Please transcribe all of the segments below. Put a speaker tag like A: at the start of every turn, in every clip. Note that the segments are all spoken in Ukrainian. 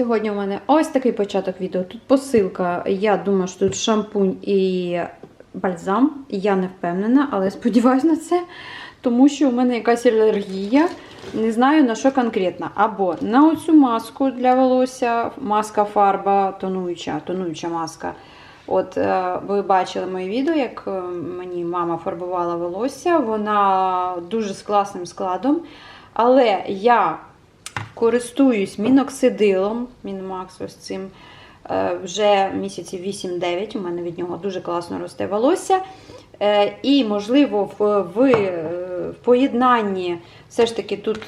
A: Сьогодні у мене ось такий початок відео. Тут посилка. Я думаю, що тут шампунь і бальзам. Я не впевнена, але сподіваюся на це, тому що у мене якась алергія. Не знаю на що конкретно. Або на оцю маску для волосся, маска фарба тонуюча, тонуюча маска. От е, ви бачили моє відео, як е, мені мама фарбувала волосся. Вона дуже з класним складом. Але я користуюсь міноксидилом, Мінмакс ось цим. е, Вже місяців 8-9. У мене від нього дуже класно росте волосся. Е, І, можливо, в, е, в поєднанні все ж таки тут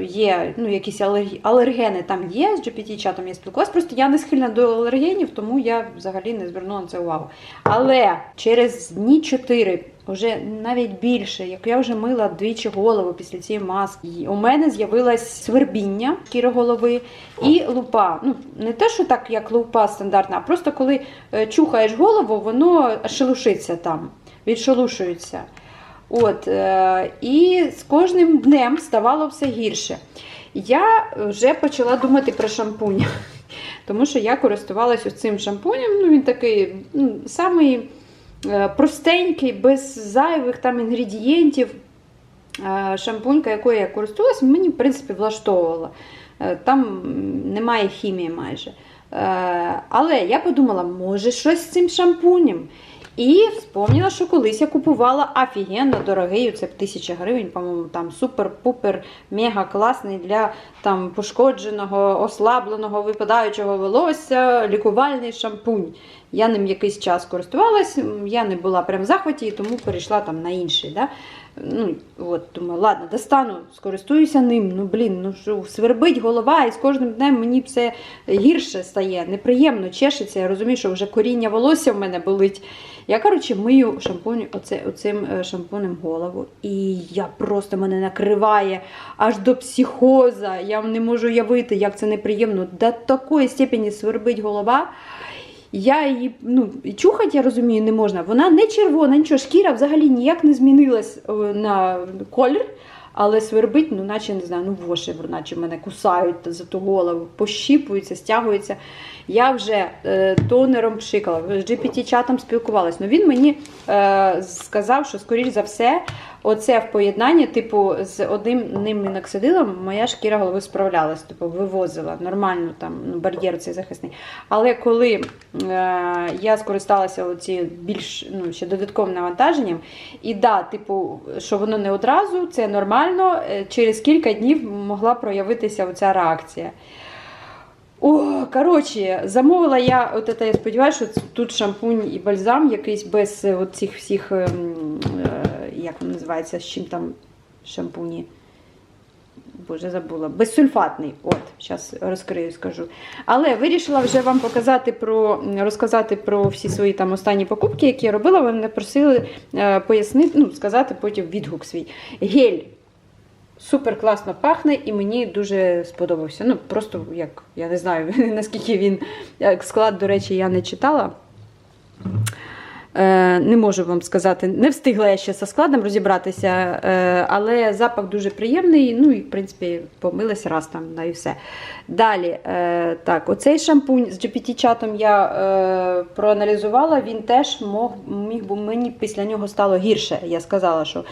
A: є ну, якісь алергени там є, з GPT-чатом я спілкувалася. Просто я не схильна до алергенів, тому я взагалі не звернула на це увагу. Але через дні 4, вже навіть більше, як я вже мила двічі голову після цієї маски, і у мене з'явилось свербіння шкіри голови і лупа. Ну, не те, що так, як лупа стандартна, а просто коли е, чухаєш голову, воно шелушиться там, відшелушується. От, е, і з кожним днем ставало все гірше. Я вже почала думати про шампунь, тому що я користувалася цим шампунем. Ну, він такий ну, самий простенький, без зайвих там інгредієнтів. Е, Шампунька, якою я користувалася, мені, в принципі, влаштовувала. Е, Там немає хімії майже. Е, Але я подумала, може щось з цим шампунем. І вспомнила, що колись я купувала офігенно дорогий, це 1000 гривень, по-моєму, там супер-пупер, мега класний для там пошкодженого, ослабленого, випадаючого волосся, лікувальний шампунь. Я ним якийсь час користувалась, я не була прям в захваті, тому перейшла там на інший. Да? Ну, от, думаю, ладно, достану, скористуюся ним. Ну, блін, ну що, свербить голова, і з кожним днем мені все гірше стає, неприємно, чешеться. Я розумію, що вже коріння волосся в мене болить. Я, коротше, мию шампунь, оце, оцим е, шампунем голову. І я просто мене накриває аж до психоза. Я не можу уявити, як це неприємно. До такої степені свербить голова. Я її ну, і чухати, я розумію, не можна. Вона не червона, нічого, шкіра взагалі ніяк не змінилась е, на колір, але свербить, ну, наче не знаю, ну воші, наче мене кусають за ту голову, пощіпуються, стягуються. Я вже е, тонером пшикала, з GPT-чатом спілкувалась. Ну, він мені е, сказав, що, скоріш за все, оце в поєднанні, типу, з одним ним міноксидилом моя шкіра голови справлялась, типу, вивозила нормально там ну, бар'єр цей захисний. Але коли е, я скористалася оці більш ну, ще додатковим навантаженням, і да, типу, що воно не одразу, це нормально, е, через кілька днів могла проявитися оця реакція. О, коротше, замовила я, от це, я сподіваюся, що тут шампунь і бальзам якийсь без е, цих всіх, ем, е, як він називається, з чим там шампуні. Боже, забула. Безсульфатний. От, зараз розкрию, скажу. Але вирішила вже вам показати про, розказати про всі свої там останні покупки, які я робила. Мене просили е, пояснити, ну, сказати потім відгук свій. Гель супер класно пахне і мені дуже сподобався. Ну, просто як, я не знаю, наскільки він як склад, до речі, я не читала. Е, Не можу вам сказати, не встигла я ще зі складом розібратися, е, але запах дуже приємний. Ну і, в принципі, помилась раз там на і все. Далі, е, так, оцей шампунь з GPT-чатом я проаналізувала, він теж мог, міг, бо мені після нього стало гірше. Я сказала, що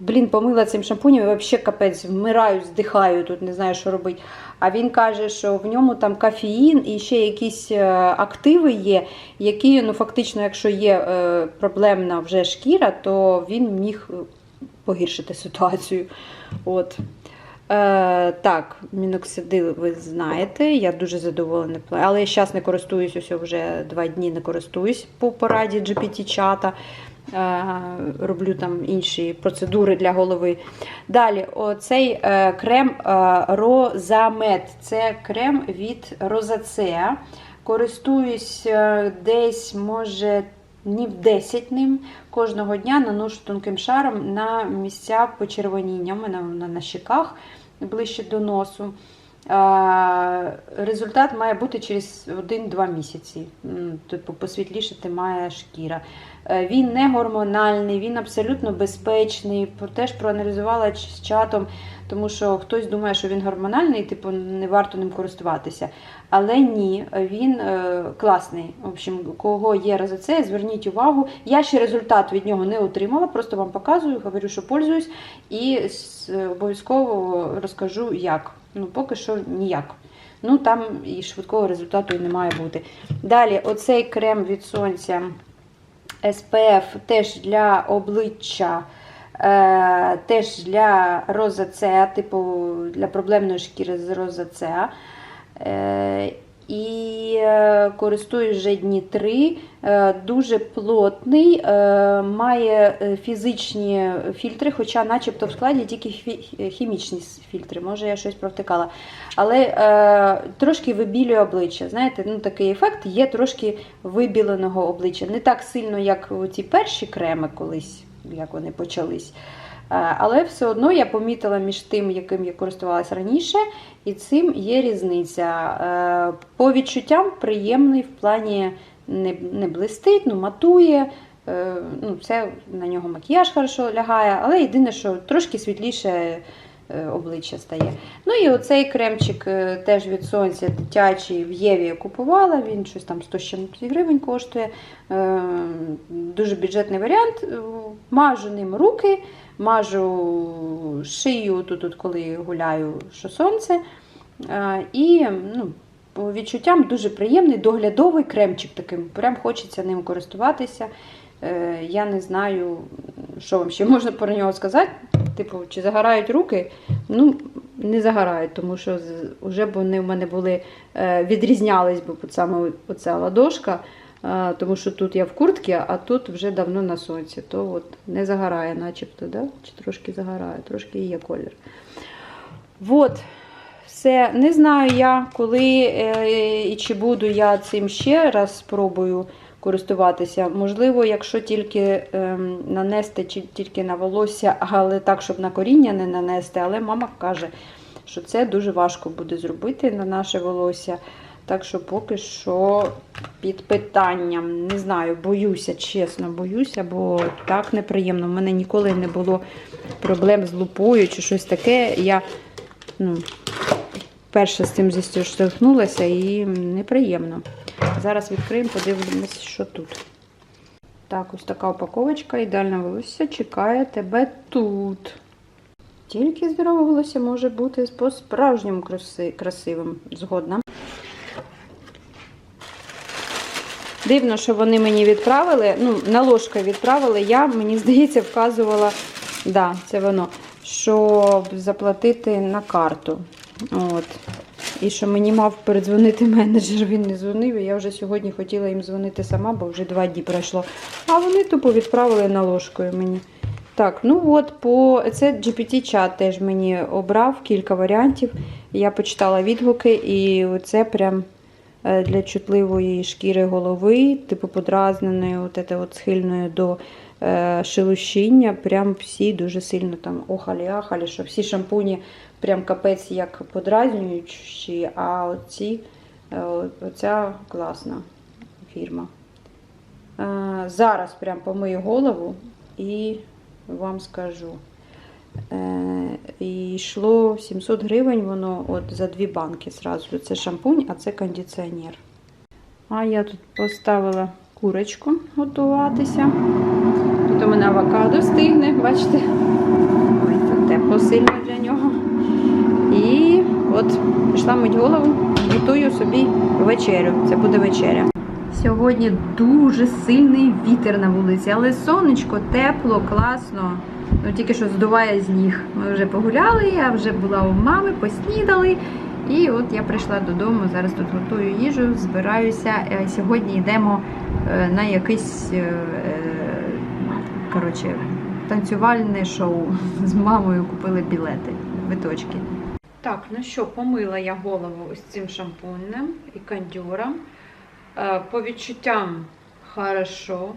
A: блін, помила цим шампунем, і взагалі капець, вмираю, здихаю, тут не знаю, що робити. А він каже, що в ньому там кофеїн і ще якісь е, активи є, які, ну фактично, якщо є е, проблемна вже шкіра, то він міг е, погіршити ситуацію. От. Е, так, міноксидил ви знаєте, я дуже задоволена. Але я зараз не користуюсь, ось вже два дні не користуюсь по пораді GPT-чата. Е, роблю там інші процедури для голови. Далі, оцей е, крем е, Розамет. Це крем від Розацеа. Користуюсь десь, може, днів 10 ним. Кожного дня наношу тонким шаром на місця почервоніння. У мене на щеках ближче до носу. Результат має бути через 1-2 місяці. Тобто Типу, посвітлішати має шкіра. Е, Він не гормональний, він абсолютно безпечний. Теж проаналізувала з чатом, тому що хтось думає, що він гормональний, типу не варто ним користуватися. Але ні, він е, класний. В общем, кого є розоце, зверніть увагу. Я ще результат від нього не отримала, просто вам показую, говорю, що пользуюсь, і обов'язково розкажу, як. Ну, поки що ніяк. Ну, там і швидкого результату і не має бути. Далі, оцей крем від сонця SPF теж для обличчя, е, теж для розацеа, типу для проблемної шкіри з розацеа. Е, і е, користуюсь вже дні три. Е, дуже плотний, е, має е, фізичні фільтри, хоча, начебто, в складі тільки хімічні фільтри. Може, я щось провтикала. Але е, трошки вибілює обличчя. Знаєте, ну такий ефект є трошки вибіленого обличчя. Не так сильно, як ті перші креми колись, як вони почались. Е, Але все одно я помітила між тим, яким я користувалася раніше, і цим є різниця. Е, По відчуттям приємний в плані не, блистить, ну матує. Е, Ну, це на нього макіяж хорошо лягає, але єдине, що трошки світліше обличчя стає. Ну і оцей кремчик е, теж від сонця дитячий в Єві я купувала. Він щось там 100 гривень коштує. Е, Дуже бюджетний варіант. Е, Мажу ним руки, мажу шию тут, тут коли гуляю, що сонце. Е, І ну, по відчуттям дуже приємний доглядовий кремчик таким. Прям хочеться ним користуватися. Е, Я не знаю, що вам ще можна про нього сказати. Типу, чи загорають руки? Ну, не загорають, тому що вже б вони в мене були, е, відрізнялись би от саме оця ладошка, е, тому що тут я в куртці, а тут вже давно на сонці. То от не загорає, начебто, да? чи трошки загорає, трошки є колір. От, все. Не знаю я, коли і чи буду я цим ще раз спробую користуватися. Можливо, якщо тільки ем, нанести чи тільки на волосся, але так, щоб на коріння не нанести. Але мама каже, що це дуже важко буде зробити на наше волосся. Так що поки що під питанням. Не знаю, боюся, чесно, боюся, бо так неприємно. У мене ніколи не було проблем з лупою чи щось таке. Я ну, перше з цим зіштовхнулася і неприємно. Зараз відкриємо, подивимось, що тут. Так, ось така упаковочка, ідеальне волосся чекає тебе тут. Тільки здорове волосся може бути по-справжньому краси- красивим. Згодна. Дивно, що вони мені відправили. Ну, на ложка відправили. Я, мені здається, вказувала, да, це воно, щоб заплатити на карту. От. І що мені мав передзвонити менеджер, він не дзвонив. і Я вже сьогодні хотіла їм дзвонити сама, бо вже два дні пройшло. А вони тупо відправили наложкою мені. Так, ну от по це GPT-чат теж мені обрав кілька варіантів. Я почитала відгуки, і це прям е, для чутливої шкіри голови, типу подразненої, от от схильної до шелушіння. Прям всі дуже сильно там охалі-ахалі, що всі шампуні прям капець як подразнюючі, а оці, е, оця класна фірма. Е, Зараз прям помию голову і вам скажу. Е, І йшло 700 гривень воно от за дві банки зразу. Це шампунь, а це кондиціонер. А я тут поставила курочку готуватися. Тут у мене авокадо стигне, бачите? Ой, тут тепло сильно для нього. І от пішла мить голову, готую собі вечерю. Це буде вечеря. Сьогодні дуже сильний вітер на вулиці, але сонечко тепло, класно. Ну тільки що здуває з ніг. Ми вже погуляли, я вже була у мами, поснідали. І от я прийшла додому. Зараз тут готую їжу, збираюся. Е, Сьогодні йдемо е, на якийсь е, коротше, танцювальне шоу. З мамою купили білети, виточки. Так, ну що, помила я голову ось цим шампунем і кондюром. Е, По відчуттям хорошо.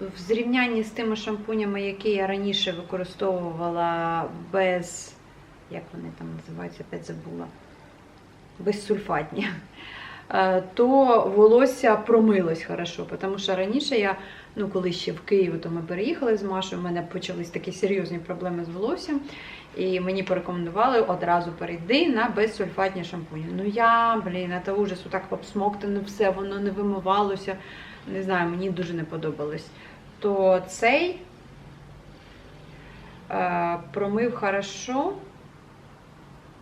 A: В зрівнянні з тими шампунями, які я раніше використовувала без як вони там називаються, опять забула. Безсульфатні. Е, То волосся промилось хорошо, тому що раніше я, ну коли ще в Києві, то ми переїхали з Машою, у мене почались такі серйозні проблеми з волоссям, і мені порекомендували одразу перейти на безсульфатні шампуні. Ну я, блін, це ужас, так обсмоктане все, воно не вимивалося. Не знаю, мені дуже не подобалось. То цей е, промив хорошо.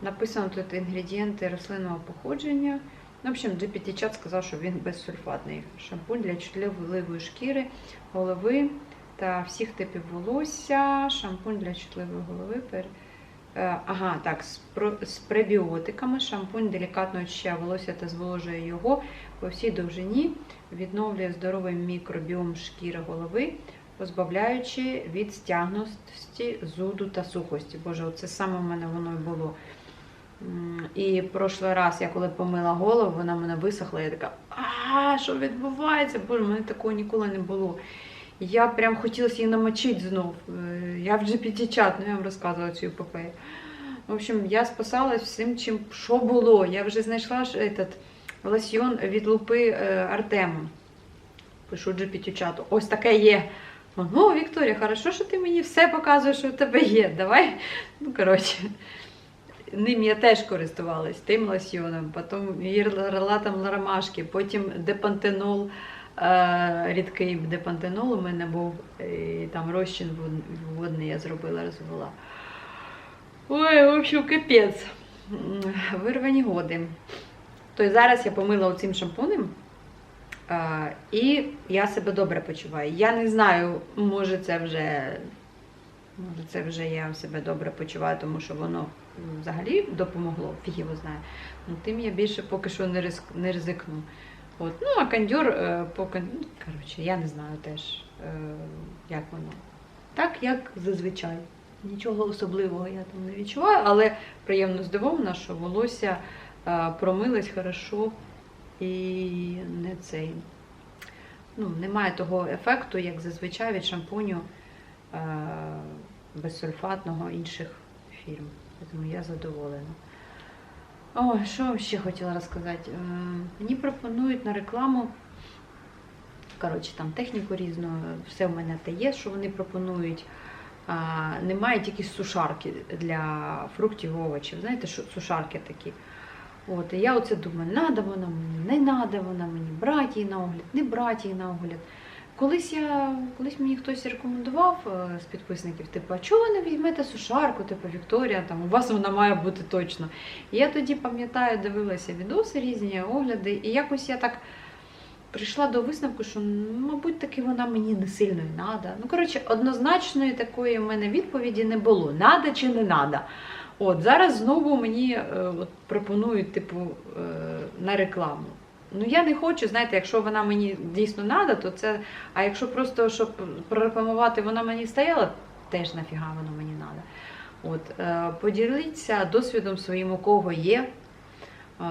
A: Написано тут інгредієнти рослинного походження. Ну, в общем, GPT чат сказав, що він безсульфатний шампунь для чутливої шкіри, голови та всіх типів волосся. Шампунь для чутливої голови. Е, Ага, так, з, пребіотиками. Шампунь делікатно очищає волосся та зволожує його по всій довжині, відновлює здоровий мікробіом шкіри голови, позбавляючи від стягності, зуду та сухості. Боже, оце саме в мене воно і було. І прошлий раз, я коли помила голову, вона мене висохла, я така, а що відбувається? Боже, в мене такого ніколи не було. Я прям хотілося її намочити знов. Е, Я вже чат, ну я вам розказувала цю епопею. В общем, я спасалась всім, чим що було. Я вже знайшла ж этот від лупи е, Артема. Пишу GPT чату. Ось таке є. О, Вікторія, хорошо, що ти мені все показуєш, що в тебе є. Давай. Ну, коротше. Ним я теж користувалась, тим лосьйоном, потім гірлатом ромашки, потім депантенол, е, рідкий депантенол у мене був, і там розчин водний я зробила, розвела. Ой, в общем, капець. Вирвані годи. То зараз я помила оцим шампунем, е, і я себе добре почуваю. Я не знаю, може це вже Може, це вже я себе добре почуваю, тому що воно взагалі допомогло, фіг його знає. Ну, тим я більше поки що не, риск, не ризикну. От. Ну, а кондьор, е, поки, ну, коротше, я не знаю теж, е, як воно. Так, як зазвичай. Нічого особливого я там не відчуваю, але приємно здивована, що волосся е, промилось хорошо і не цей. Ну, немає того ефекту, як зазвичай від шампуню е, безсульфатного інших фірм. Тому я задоволена. О, що ще хотіла розказати? Мені пропонують на рекламу. Коротше, там техніку різну, все в мене те є, що вони пропонують. А, немає тільки сушарки для фруктів овочів. Знаєте, що сушарки такі. От, і я оце думаю, надо вона мені, не надо вона мені, брати її на огляд, не брати її на огляд. Колись я, колись мені хтось рекомендував е, з підписників, типу, а чого ви не візьмете сушарку, типу Вікторія, там у вас вона має бути точно. Я тоді пам'ятаю, дивилася відоси різні, огляди, і якось я так прийшла до висновку, що, мабуть, таки вона мені не сильно і надо. Ну, коротше, однозначної такої в мене відповіді не було: надо чи не надо. От зараз знову мені е, от, пропонують, типу, е, на рекламу. Ну, я не хочу, знаєте, якщо вона мені дійсно надо, то це. А якщо просто щоб прорекламувати, вона мені стояла, теж нафіга воно мені надо. От, е, поділіться досвідом своїм, у кого є, е,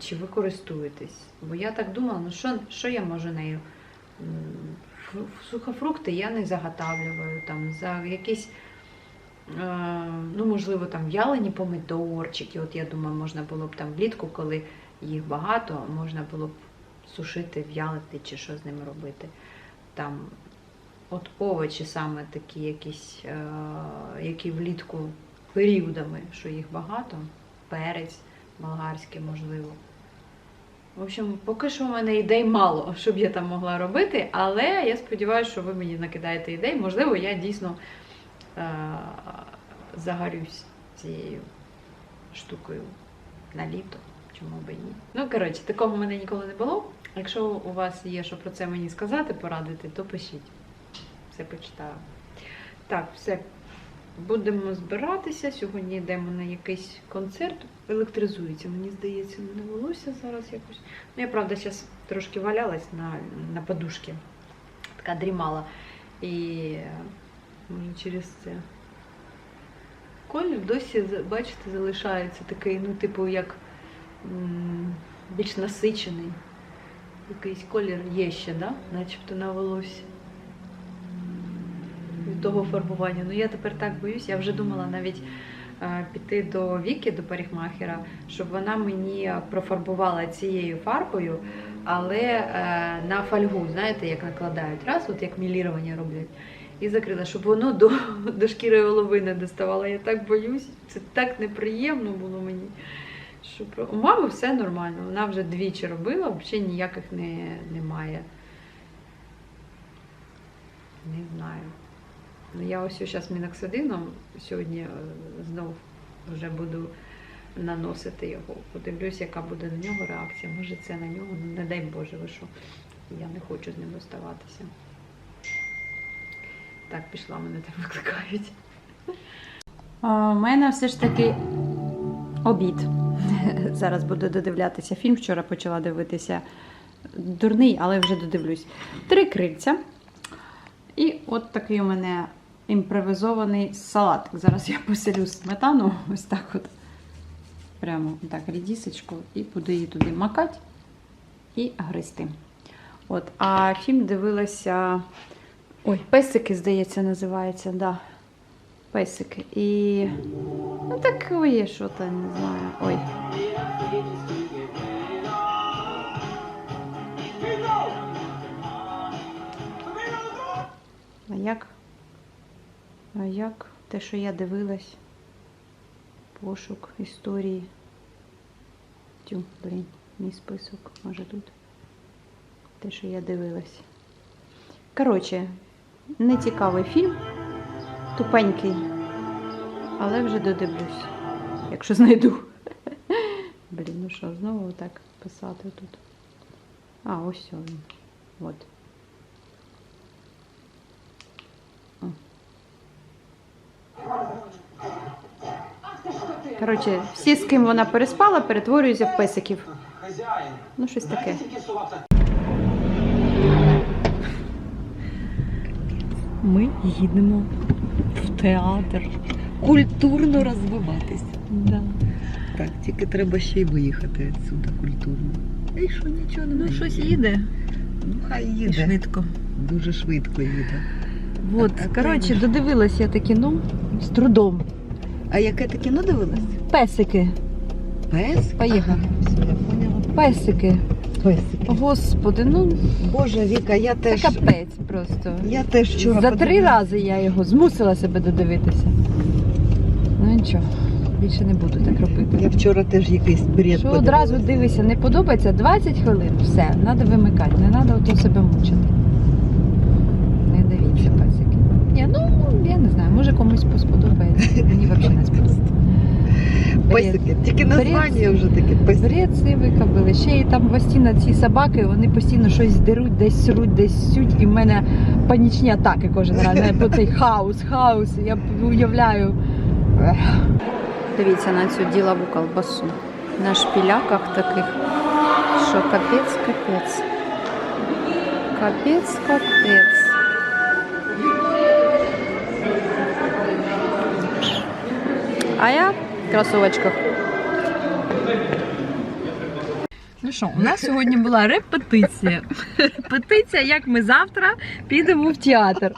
A: чи ви користуєтесь. Бо я так думала, ну що, що я можу нею? Сухофрукти я не заготавлюю, там, за якісь. Е, ну, можливо, там в'ялені помидорчики. От я думаю, можна було б там влітку, коли їх багато, можна було б сушити, в'ялити чи що з ними робити. Там от овочі саме такі якісь, е, які влітку періодами, що їх багато, перець болгарський, можливо. В общем, поки що в мене ідей мало, щоб я там могла робити, але я сподіваюся, що ви мені накидаєте ідей. Можливо, я дійсно загорюсь цією штукою на літо. Чому би ні? Ну, коротше, такого в мене ніколи не було. Якщо у вас є що про це мені сказати, порадити, то пишіть. Все почитаю. Так, все. Будемо збиратися. Сьогодні йдемо на якийсь концерт. Електризується, мені здається, мене волосся зараз якось. Ну, я правда зараз трошки валялась на, на подушці. Така дрімала. І е, може через це. Колір досі, бачите, залишається такий, ну, типу, як більш насичений. Якийсь колір є ще, да? начебто на волосі. Від того фарбування. Ну я тепер так боюсь, я вже думала навіть е, піти до Віки, до парикмахера, щоб вона мені профарбувала цією фарбою, але е, на фольгу, знаєте, як накладають, раз, от як мілірування роблять. І закрила, щоб воно до, до шкіри голови не доставало. Я так боюсь, це так неприємно було мені. Що. У мами все нормально. Вона вже двічі робила, взагалі ніяких не, немає. Не знаю. Ну, я ось зараз міноксидином сьогодні е, знов вже буду наносити його. Подивлюсь, яка буде на нього реакція. Може це на нього, ну не дай Боже, ви що. Я не хочу з ним розставатися. Так, пішла, мене там викликають. У мене все ж таки обід. Зараз буду додивлятися фільм. Вчора почала дивитися. Дурний, але вже додивлюсь. Три крильця. І от такий у мене імпровізований салатик. Зараз я поселю сметану, ось так от. Прямо так, рідісочку, і буду її туди макати і гристи. От, а фільм дивилася. Ой, песики, здається, називається, да. Песики. І. Ну, таке що то не знаю. Ой. А як? А як те, що я дивилась? Пошук історії. Тю, блін, мій список, може тут. Те, що я дивилась. Коротше, нецікавий фільм, тупенький, але вже додивлюсь, якщо знайду. Блін, ну що, знову так писати тут. А, ось він. От. Коротше, всі, з ким вона переспала, перетворюються в песиків. Ну, щось таке.
B: знаєте, скільки собак так
C: Ми їдемо в театр культурно розвиватися.
A: Да.
C: Так, тільки треба ще й виїхати відсюди культурно. І що нічого не
A: Ну, щось їде.
C: Ну, хай
A: І
C: їде.
A: швидко.
C: Дуже швидко їде.
A: От, коротше, додивилась я таке, ну, з трудом.
C: А яке таке ну дивилась?
A: Песики.
C: Пес?
A: Поїхали.
C: Ага, все, я поняла.
A: Песики.
C: Песики.
A: Господи, ну
C: Боже, Віка, я
A: це
C: теж.
A: капець просто.
C: Я теж вчора
A: За три рази я його змусила себе додивитися. Ну нічого, більше не буду так робити.
C: Я вчора теж якийсь бред
A: Що
C: подивилась.
A: одразу дивишся, не подобається 20 хвилин, все, треба вимикати, не треба ото себе мучити. Не дивіться песики. Ні, ну я не знаю, може комусь сподобається. Мені взагалі не сподобається.
C: Песики. Тільки названня вже таке. Песики.
A: Бред цей викабили. Ще й там постійно ці собаки, вони постійно щось деруть, десь сруть, десь сють, і в мене панічні атаки кожен раз. По цей хаос, хаос. Я уявляю. Дивіться на цю ділову колбасу. На шпіляках таких, що капець, капець. Капець, капець. А я кросовочках. Ну що, у нас сьогодні була репетиція. Репетиція, як ми завтра підемо в театр.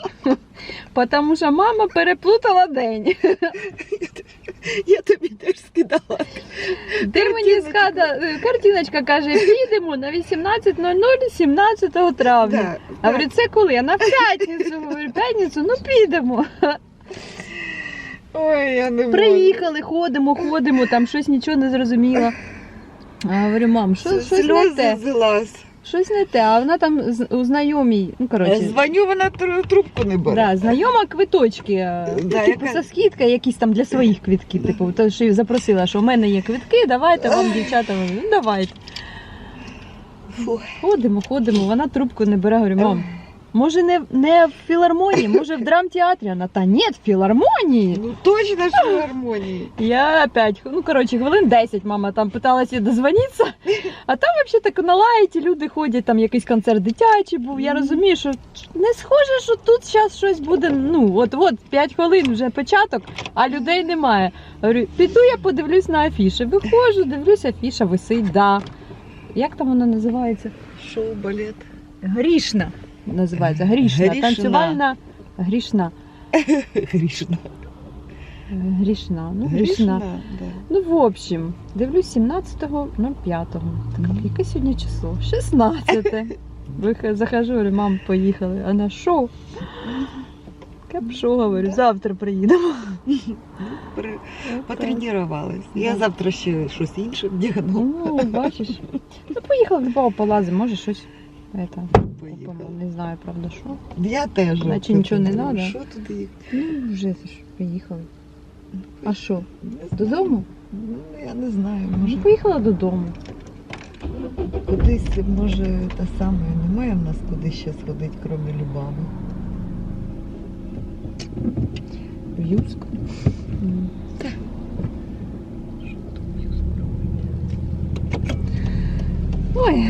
A: Тому що мама переплутала день.
C: Я тобі теж скидала.
A: Ти мені скада, картиночка каже, підемо на 18.00 17 травня.
C: Да,
A: А говорю, це коли? Я на п'ятницю. Говорю, п'ятницю, ну підемо.
C: Ой, я не можу.
A: Приїхали, ходимо, ходимо, там щось нічого не зрозуміло. А говорю, мам, що, щось не те,
C: злилась.
A: щось не те. А вона там з- у знайомій, ну коротше.
C: Дзвоню, вона тру- трубку не бере.
A: Да, знайома квиточки, е,
C: Да,
A: типу
C: яка-
A: со якісь там для своїх квитків. Типу, то що запросила, що у мене є квитки, давайте вам, дівчата, ну давайте.
C: Фу.
A: Ходимо, ходимо, вона трубку не бере, говорю, мам. Може не, не в філармонії, може в драмтеатрі? Вона, та ні, в філармонії.
C: Ну точно в гармонії.
A: Я опять, ну коротше, хвилин 10 мама там питалася дозвонитися, а там взагалі так на лайті люди ходять, там якийсь концерт дитячий був. Я розумію, що не схоже, що тут зараз щось буде. Ну, от от 5 хвилин вже початок, а людей немає. Говорю, піду я подивлюсь на афіші. Виходжу, дивлюсь, афіша висить, да. Як там воно називається?
C: Шоу, балет.
A: Грішна. Називається Грішна.
C: Грішна.
A: Танцювальна грішна.
C: Грішна.
A: Грішна. Ну, грішна.
C: Грішна, да.
A: Ну, в общем, дивлюсь 17.05. Так, яке сьогодні число? 16. Вих- Захожу, говорю, мам, поїхали. А на що? Кап що, говорю, завтра приїдемо.
C: При- Потренувалась. Я завтра ще щось інше вдягну.
A: Ну, бачиш. Ну, поїхали в Львов полазимо, може щось. Это. Знаю, правда, що.
C: Я теж.
A: Наче нічого не надо.
C: Що туди їх?
A: Ну, вже ж поїхали. А що? Додому?
C: Ну, я не знаю,
A: Ну,
C: може
A: поїхала додому.
C: кудись, може, те саме, немає в нас куди ще сходити, крім Любави.
A: В Юск. М.
C: Що там в Юску робити?
A: Ой,